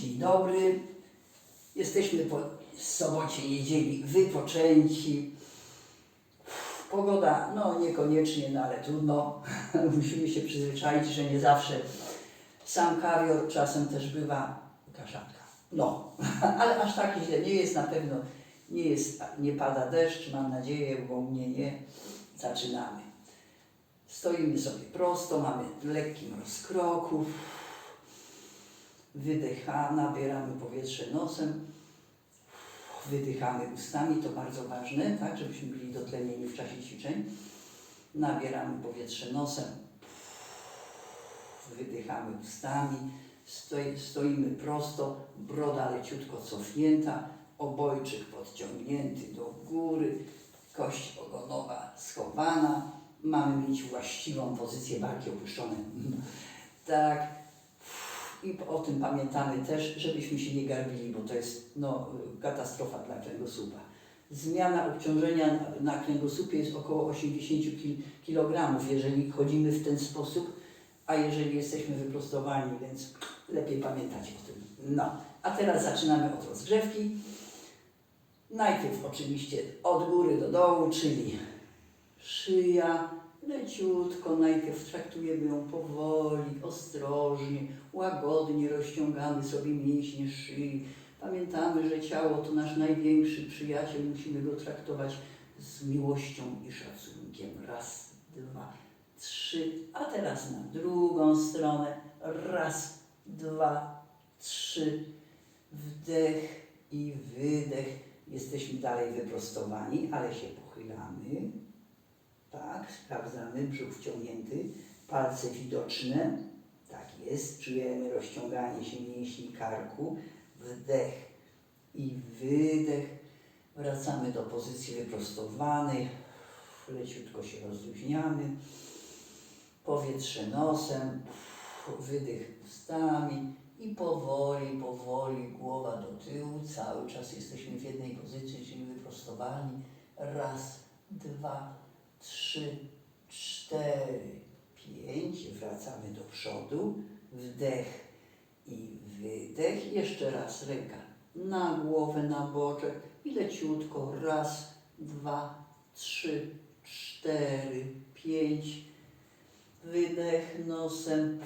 Dzień dobry. Jesteśmy po sobocie, niedzieli wypoczęci. Pogoda, no niekoniecznie, no ale trudno. Musimy się przyzwyczaić, że nie zawsze sam kawior, czasem też bywa kaszanka. No, ale aż tak źle nie jest na pewno. Nie jest, nie pada deszcz, mam nadzieję, bo u mnie nie. Zaczynamy. Stoimy sobie prosto, mamy lekkim rozkroku. Wydycha, nabieramy powietrze nosem, wydychamy ustami, to bardzo ważne, tak, żebyśmy byli dotlenieni w czasie ćwiczeń. Nabieramy powietrze nosem, wydychamy ustami, stoi, stoimy prosto, broda leciutko cofnięta, obojczyk podciągnięty do góry, kość ogonowa schowana, mamy mieć właściwą pozycję barki opuszczone. Tak, i o tym pamiętamy też, żebyśmy się nie garbili, bo to jest no, katastrofa dla kręgosłupa. Zmiana obciążenia na, kręgosłupie jest około 80 ki- kg, jeżeli chodzimy w ten sposób, a jeżeli jesteśmy wyprostowani, więc lepiej pamiętać o tym. No, a teraz zaczynamy od rozgrzewki. Najpierw oczywiście od góry do dołu, czyli szyja, leciutko, najpierw traktujemy ją powoli, ostrożnie, łagodnie rozciągamy sobie mięśnie szyi. Pamiętamy, że ciało to nasz największy przyjaciel, musimy go traktować z miłością i szacunkiem. Raz, dwa, trzy, a teraz na drugą stronę. Raz, dwa, trzy, wdech i wydech. Jesteśmy dalej wyprostowani, ale się pochylamy. Tak, sprawdzamy, brzuch wciągnięty, palce widoczne. Tak jest, czujemy rozciąganie się mięśni karku. Wdech i wydech. Wracamy do pozycji wyprostowanej. Leciutko się rozluźniamy. Powietrze nosem, wydech ustami i powoli, powoli głowa do tyłu. Cały czas jesteśmy w jednej pozycji, czyli wyprostowani. Raz, dwa, trzy, cztery, pięć. Wracamy do przodu. Wdech i wydech. Jeszcze raz ręka na głowę, na boczek i leciutko. Raz, dwa, trzy, cztery, pięć. Wydech nosem,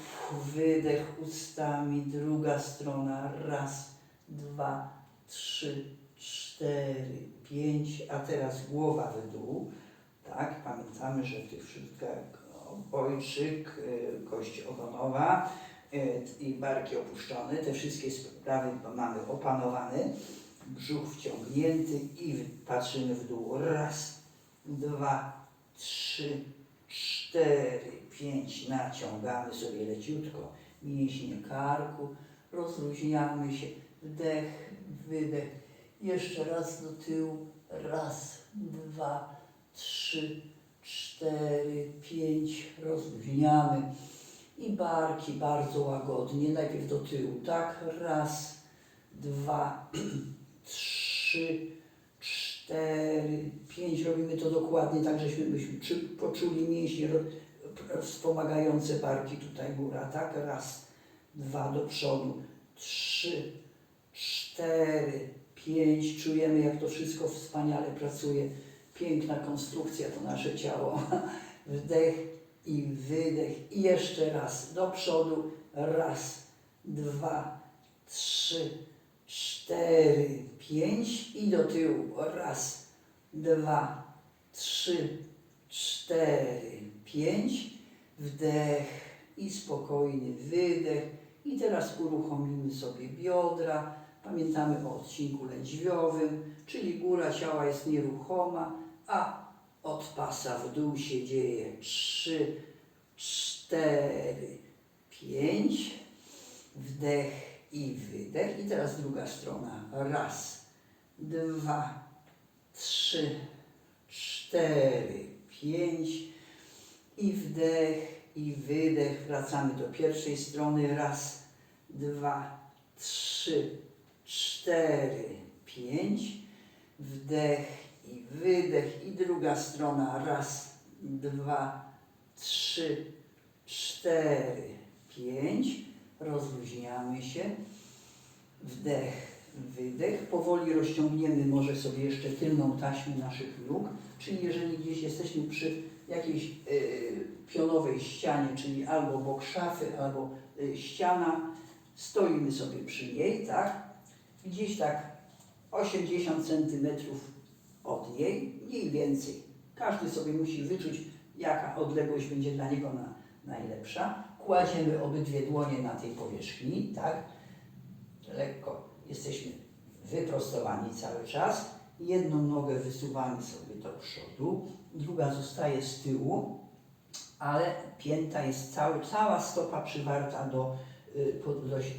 wydech ustami, druga strona. Raz, dwa, trzy, cztery, pięć. A teraz głowa w dół. Tak, pamiętamy, że tych wszystkich obojczyk, y, kość ogonowa y, i barki opuszczone, te wszystkie sprawy mamy opanowane. Brzuch wciągnięty i patrzymy w dół. Raz, dwa, trzy, cztery, pięć. Naciągamy sobie leciutko mięśnie karku, rozluźniamy się. Wdech, wydech. Jeszcze raz do tyłu. Raz, dwa, trzy, cztery, pięć. Rozluźniamy. I barki bardzo łagodnie. Najpierw do tyłu, tak? Raz, dwa, trzy, cztery, pięć. Robimy to dokładnie, tak żeśmy byśmy czu- poczuli mięśnie wspomagające barki. Tutaj góra, tak? Raz, dwa do przodu, trzy, cztery, pięć. Czujemy, jak to wszystko wspaniale pracuje. Piękna konstrukcja to nasze ciało. Wdech i wydech. I jeszcze raz do przodu. Raz, dwa, trzy, cztery, pięć. I do tyłu. Raz, dwa, trzy, cztery, pięć. Wdech i spokojny wydech. I teraz uruchomimy sobie biodra. Pamiętamy o odcinku lędźwiowym, czyli góra ciała jest nieruchoma, a od pasa w dół się dzieje trzy, cztery, pięć. Wdech i wydech. I teraz druga strona. Raz, dwa, trzy, cztery, pięć. I wdech i wydech. Wracamy do pierwszej strony. Raz, dwa, trzy, cztery, pięć. Wdech i wydech. I druga strona. Raz, dwa, trzy, cztery, pięć. Rozluźniamy się. Wdech, wydech. Powoli rozciągniemy może sobie jeszcze tylną taśmę naszych nóg, czyli jeżeli gdzieś jesteśmy przy jakiejś y, pionowej ścianie, czyli albo bok szafy, albo y, ściana, stoimy sobie przy niej, tak? Gdzieś tak 80 cm od niej, mniej więcej. Każdy sobie musi wyczuć, jaka odległość będzie dla niego na, najlepsza. Kładziemy obydwie dłonie na tej powierzchni, tak? Lekko jesteśmy wyprostowani cały czas. Jedną nogę wysuwamy sobie do przodu, druga zostaje z tyłu, ale pięta jest cały, cała stopa przywarta do, y,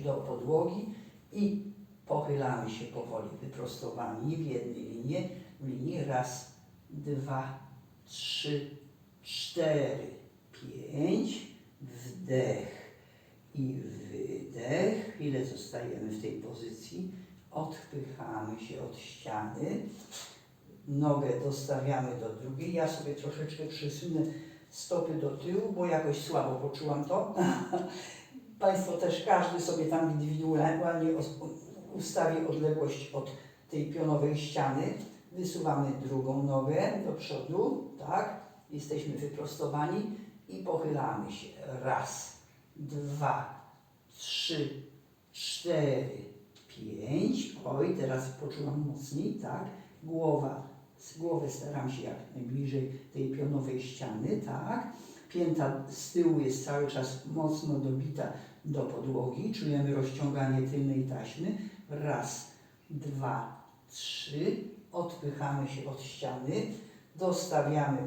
do, do podłogi i pochylamy się powoli, wyprostowani w jednej linie, w raz, dwa, trzy, cztery, pięć, wdech i wydech. Chwilę zostajemy w tej pozycji, odpychamy się od ściany, nogę dostawiamy do drugiej. Ja sobie troszeczkę przysunę stopy do tyłu, bo jakoś słabo poczułam to. Państwo też, każdy sobie tam indywidualnie ustawi odległość od tej pionowej ściany. Wysuwamy drugą nogę do przodu, tak? Jesteśmy wyprostowani i pochylamy się. Raz, dwa, trzy, cztery, pięć. Oj, teraz poczułam mocniej, tak? Głowa, z głowy staram się jak najbliżej tej pionowej ściany, tak? Pięta z tyłu jest cały czas mocno dobita do podłogi. Czujemy rozciąganie tylnej taśmy. Raz, dwa, trzy. Odpychamy się od ściany. Dostawiamy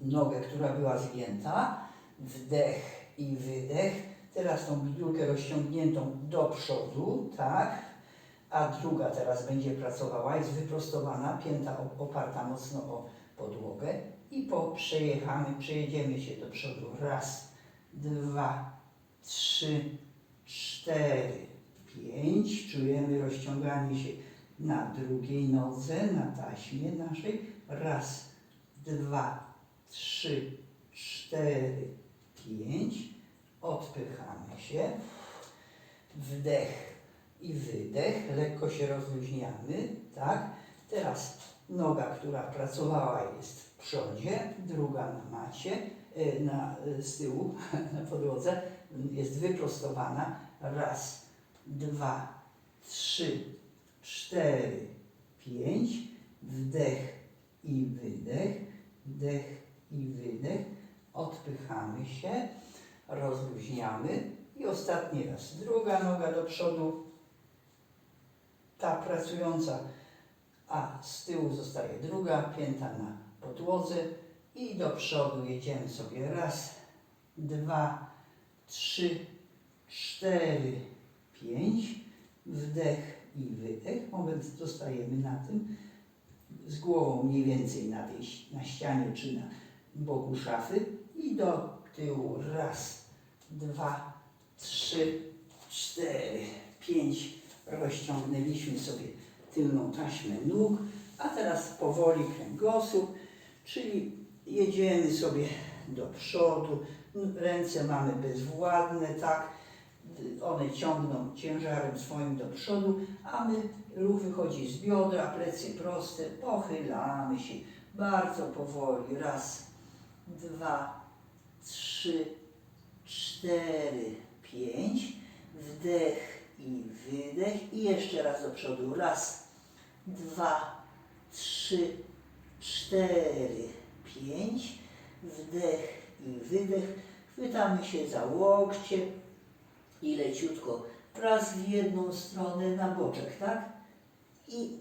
nogę, która była zgięta. Wdech i wydech. Teraz tą bidulkę rozciągniętą do przodu, tak? A druga teraz będzie pracowała, jest wyprostowana, pięta op- oparta mocno o podłogę i po przejechamy, przejedziemy się do przodu. Raz, dwa, trzy, cztery, pięć. Czujemy rozciąganie się na drugiej nodze, na taśmie naszej. Raz, dwa, trzy, cztery, pięć. Odpychamy się. Wdech i wydech. Lekko się rozluźniamy, tak? Teraz noga, która pracowała jest w przodzie, druga na macie, y, na, y, z tyłu, na podłodze, jest wyprostowana. Raz, dwa, trzy, cztery, pięć. Wdech i wydech, wdech i wydech. Odpychamy się, rozluźniamy. I ostatni raz. Druga noga do przodu, ta pracująca, a z tyłu zostaje druga, pięta na podłodze. I do przodu jedziemy sobie. Raz, dwa, trzy, cztery, pięć, wdech i wydech. Moment zostajemy na tym, z głową mniej więcej na, tej, na ścianie czy na boku szafy i do tyłu raz, dwa, trzy, cztery, pięć. Rozciągnęliśmy sobie tylną taśmę nóg, a teraz powoli kręgosłup, czyli jedziemy sobie do przodu, ręce mamy bezwładne, tak, one ciągną ciężarem swoim do przodu, a my ruch wychodzi z biodra, plecy proste, pochylamy się. Bardzo powoli, raz, dwa, trzy, cztery, pięć, wdech i wydech. I jeszcze raz do przodu, raz, dwa, trzy, cztery, pięć, wdech i wydech, chwytamy się za łokcie i leciutko raz w jedną stronę na boczek, tak? I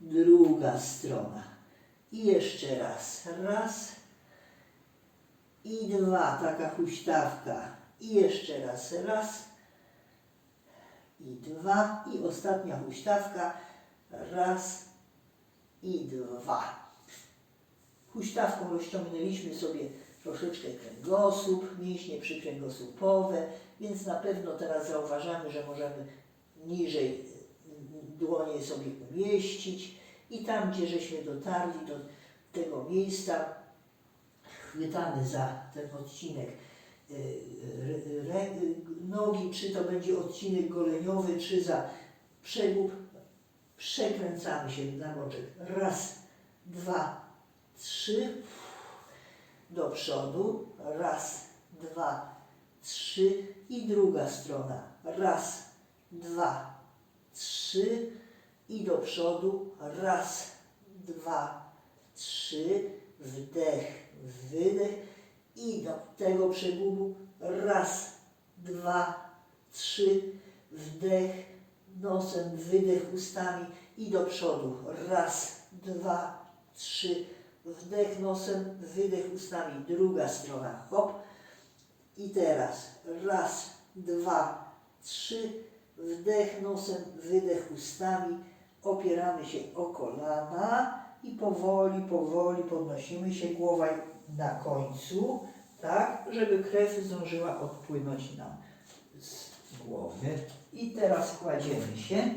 druga strona. I jeszcze raz, raz i dwa, taka huśtawka. I jeszcze raz, raz i dwa. I ostatnia huśtawka, raz i dwa. Huśtawką rozciągnęliśmy sobie troszeczkę kręgosłup, mięśnie przykręgosłupowe, więc na pewno teraz zauważamy, że możemy niżej dłonie sobie umieścić i tam, gdzie żeśmy dotarli do tego miejsca, chwytamy za ten odcinek y, nogi, czy to będzie odcinek goleniowy, czy za przegub. Przekręcamy się na boczek. Raz, dwa, trzy. Do przodu. Raz, dwa, trzy. I druga strona. Raz, dwa, trzy. I do przodu. Raz, dwa, trzy. Wdech, wydech. I do tego przegubu. Raz, dwa, trzy. Wdech nosem, wydech ustami i do przodu. Raz, dwa, trzy. Wdech nosem, wydech ustami. Druga strona. Hop. I teraz raz, dwa, trzy. Wdech nosem, wydech ustami. Opieramy się o kolana i powoli, powoli podnosimy się. Głowa na końcu, tak, żeby krew zdążyła odpłynąć nam z głowy. I teraz kładziemy się.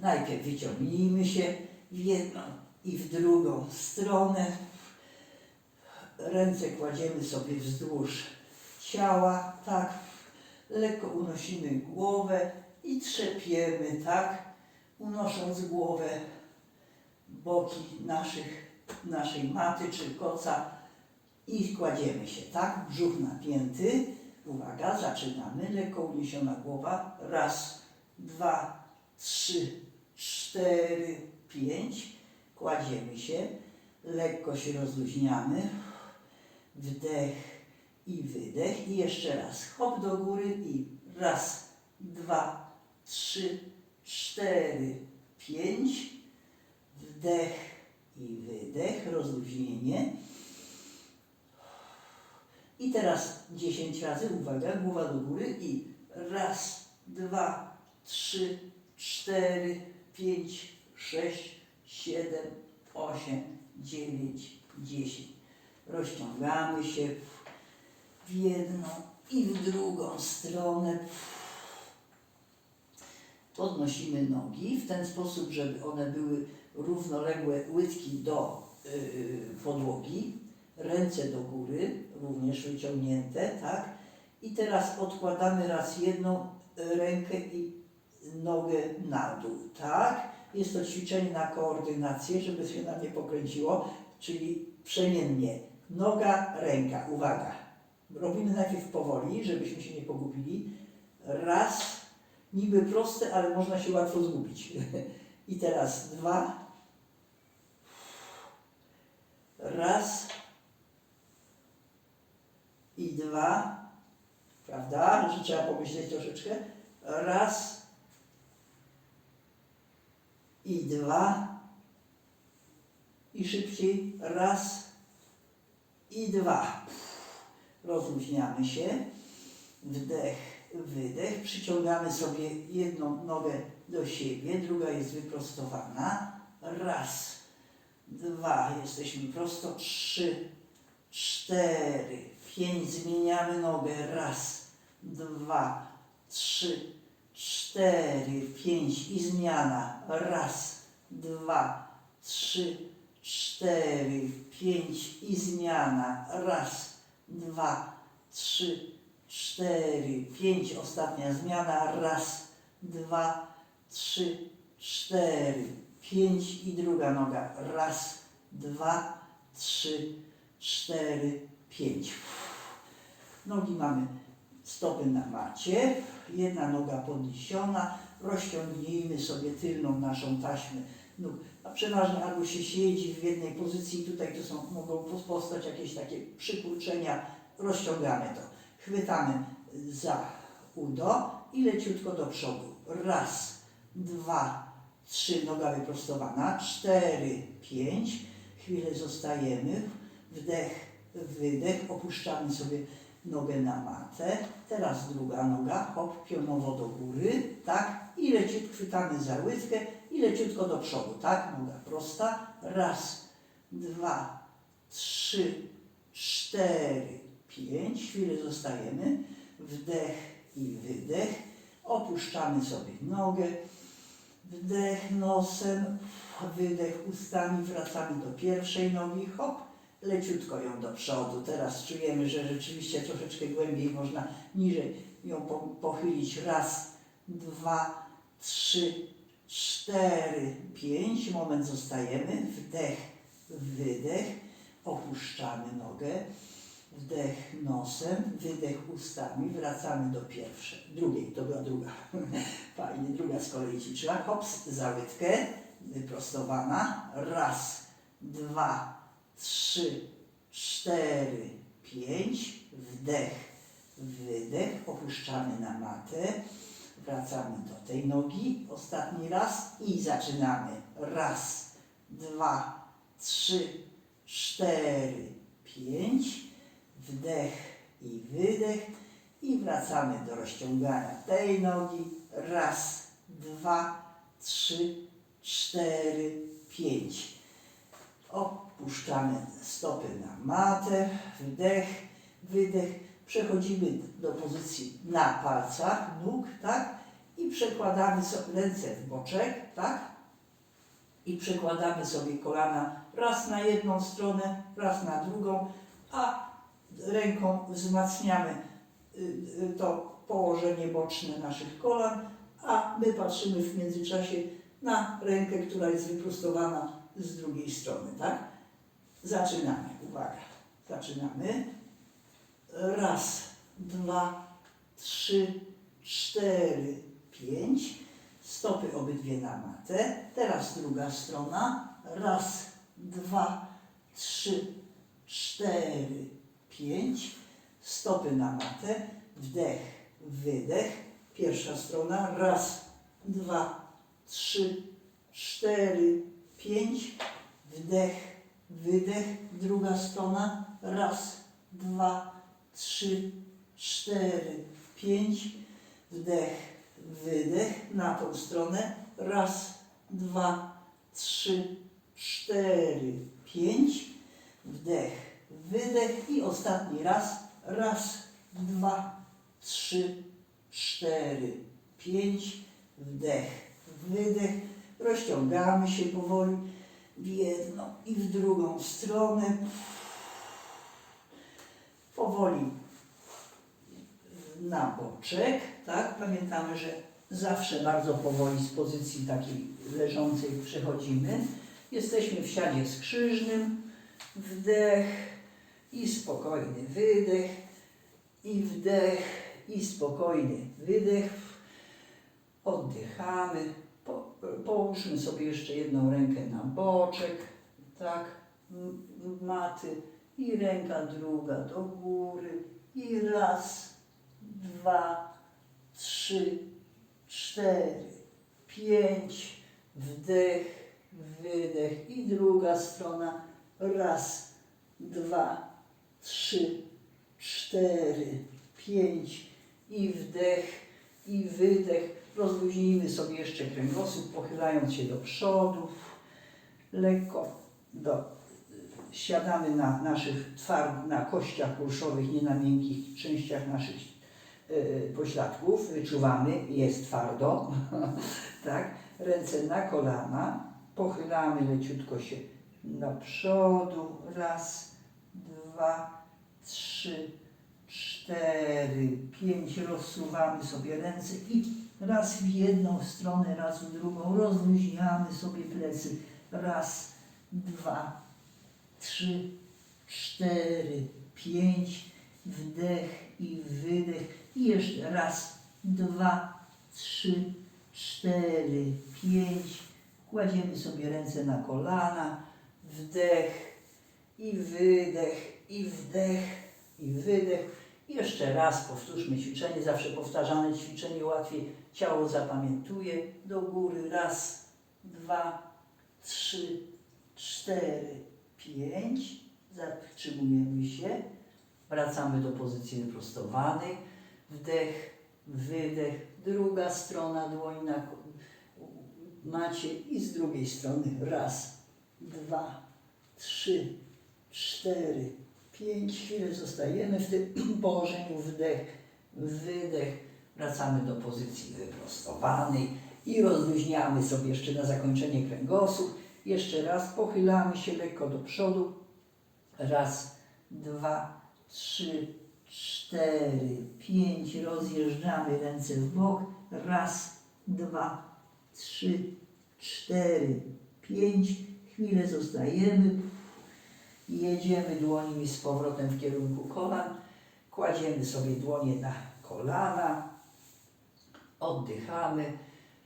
Najpierw wyciągnijmy się w jedną i w drugą stronę. Ręce kładziemy sobie wzdłuż ciała, tak. Lekko unosimy głowę i trzepiemy, tak. Unosząc głowę boki naszych, naszej maty czy koca i kładziemy się, tak? Brzuch napięty. Uwaga, zaczynamy. Lekko uniesiona głowa. Raz, dwa, trzy, cztery, pięć. Kładziemy się. Lekko się rozluźniamy. Wdech i wydech. I jeszcze raz. Hop do góry i raz, dwa, trzy, cztery, pięć. Wdech i wydech. Rozluźnienie. I teraz 10 razy, uwaga, głowa do góry i raz, dwa, trzy, cztery, pięć, sześć, siedem, osiem, dziewięć, dziesięć. Rozciągamy się w jedną i w drugą stronę. Podnosimy nogi w ten sposób, żeby one były równoległe łydki do yy, podłogi ręce do góry, również wyciągnięte, tak? I teraz odkładamy raz jedną rękę i nogę na dół, tak? Jest to ćwiczenie na koordynację, żeby się nam nie pokręciło, czyli przemiennie. Noga, ręka, uwaga. Robimy najpierw powoli, żebyśmy się nie pogubili. Raz, niby proste, ale można się łatwo zgubić. I teraz dwa. Raz, i dwa, prawda? Że trzeba pomyśleć troszeczkę. Raz i dwa i szybciej. Raz i dwa. Rozluźniamy się. Wdech, wydech. Przyciągamy sobie jedną nogę do siebie, druga jest wyprostowana. Raz, dwa, jesteśmy prosto. Trzy, cztery, pięć, zmieniamy nogę, raz, dwa, trzy, cztery, pięć i zmiana, raz, dwa, trzy, cztery, pięć i zmiana, raz, dwa, trzy, cztery, pięć, ostatnia zmiana, raz, dwa, trzy, cztery, pięć i druga noga, raz, dwa, trzy, cztery, pięć. Nogi mamy stopy na macie, jedna noga podniesiona, rozciągnijmy sobie tylną naszą taśmę nóg. A przeważnie albo się siedzi w jednej pozycji, tutaj to są, mogą powstać jakieś takie przykurczenia, rozciągamy to. Chwytamy za udo i leciutko do przodu. Raz, dwa, trzy, noga wyprostowana, cztery, pięć, chwilę zostajemy, wdech, wydech, opuszczamy sobie nogę na matę, teraz druga noga, hop, pionowo do góry, tak, i leciutko chwytamy za łydkę i leciutko do przodu, tak, noga prosta, raz, dwa, trzy, cztery, pięć, chwilę zostajemy, wdech i wydech, opuszczamy sobie nogę, wdech nosem, wydech ustami, wracamy do pierwszej nogi, hop, leciutko ją do przodu. Teraz czujemy, że rzeczywiście troszeczkę głębiej można niżej ją po, pochylić. Raz, dwa, trzy, cztery, pięć. Moment zostajemy. Wdech, wydech. Opuszczamy nogę. Wdech nosem, wydech ustami. Wracamy do pierwszej, drugiej. To była druga. Fajnie, druga z kolei ćwiczyła. Hops, za. Wyprostowana. Raz, dwa, trzy, cztery, pięć. Wdech, wydech. Opuszczamy na matę. Wracamy do tej nogi. Ostatni raz i zaczynamy. Raz, dwa, trzy, cztery, pięć. Wdech i wydech. I wracamy do rozciągania tej nogi. Raz, dwa, trzy, cztery, pięć. Opuszczamy stopy na matę. Wdech, wydech. Przechodzimy do pozycji na palcach nóg, tak? I przekładamy sobie ręce w boczek, tak? I przekładamy sobie kolana raz na jedną stronę, raz na drugą, a ręką wzmacniamy y, y, to położenie boczne naszych kolan, a my patrzymy w międzyczasie na rękę, która jest wyprostowana z drugiej strony, tak? Zaczynamy, uwaga, zaczynamy. Raz, dwa, trzy, cztery, pięć. Stopy obydwie na matę. Teraz druga strona. Raz, dwa, trzy, cztery, pięć. Stopy na matę. Wdech, wydech. Pierwsza strona. Raz, dwa, trzy, cztery, pięć. Wdech, wydech. Druga strona. Raz, dwa, trzy, cztery, pięć. Wdech, wydech na tą stronę. Raz, dwa, trzy, cztery, pięć. Wdech, wydech i ostatni raz. Raz, dwa, trzy, cztery, pięć. Wdech, wydech. Rozciągamy się powoli w jedną i w drugą stronę. Powoli na boczek, tak? Pamiętamy, że zawsze bardzo powoli z pozycji takiej leżącej przechodzimy. Jesteśmy w siadzie skrzyżnym, wdech i spokojny wydech i wdech i spokojny wydech. Oddychamy. Po, połóżmy sobie jeszcze jedną rękę na boczek, tak, maty i ręka druga do góry i raz, dwa, trzy, cztery, pięć, wdech, wydech i druga strona, raz, dwa, trzy, cztery, pięć i wdech i wydech. Rozluźnijmy sobie jeszcze kręgosłup, pochylając się do przodu, lekko do siadamy na naszych tward, na kościach kulszowych, nie na miękkich częściach naszych e, pośladków. Wyczuwamy, jest twardo, tak? Ręce na kolana, pochylamy leciutko się do przodu. Raz, dwa, trzy, cztery, pięć. Rozsuwamy sobie ręce i raz w jedną stronę, raz w drugą. Rozluźniamy sobie plecy. Raz, dwa, trzy, cztery, pięć, wdech i wydech. I jeszcze raz, dwa, trzy, cztery, pięć. Kładziemy sobie ręce na kolana, wdech i wydech, i wdech, i wydech. Jeszcze raz powtórzmy ćwiczenie, zawsze powtarzane ćwiczenie łatwiej ciało zapamiętuje. Do góry, raz, dwa, trzy, cztery, pięć. Zatrzymujemy się. Wracamy do pozycji wyprostowanej. Wdech, wydech. Druga strona dłoń na ko- macie i z drugiej strony. Raz, dwa, trzy, cztery, pięć. Chwilę zostajemy w tym położeniu. Wdech, wydech. Wracamy do pozycji wyprostowanej i rozluźniamy sobie jeszcze na zakończenie kręgosłup. Jeszcze raz pochylamy się lekko do przodu. Raz, dwa, trzy, cztery, pięć. Rozjeżdżamy ręce w bok. Raz, dwa, trzy, cztery, pięć. Chwilę zostajemy. Jedziemy dłońmi z powrotem w kierunku kolan. Kładziemy sobie dłonie na kolana. Oddychamy.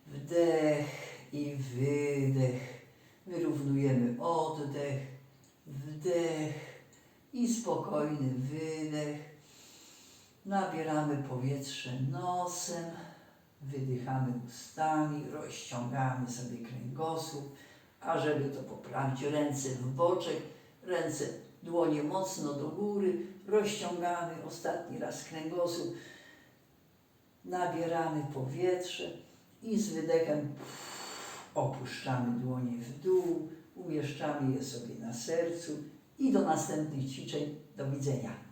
Wdech i wydech. Wyrównujemy oddech, wdech i spokojny wydech. Nabieramy powietrze nosem, wydychamy ustami, rozciągamy sobie kręgosłup, a żeby to poprawić, ręce w boczek, ręce, dłonie mocno do góry, rozciągamy ostatni raz kręgosłup, nabieramy powietrze i z wydechem opuszczamy dłonie w dół, umieszczamy je sobie na sercu i do następnych ćwiczeń. Do widzenia.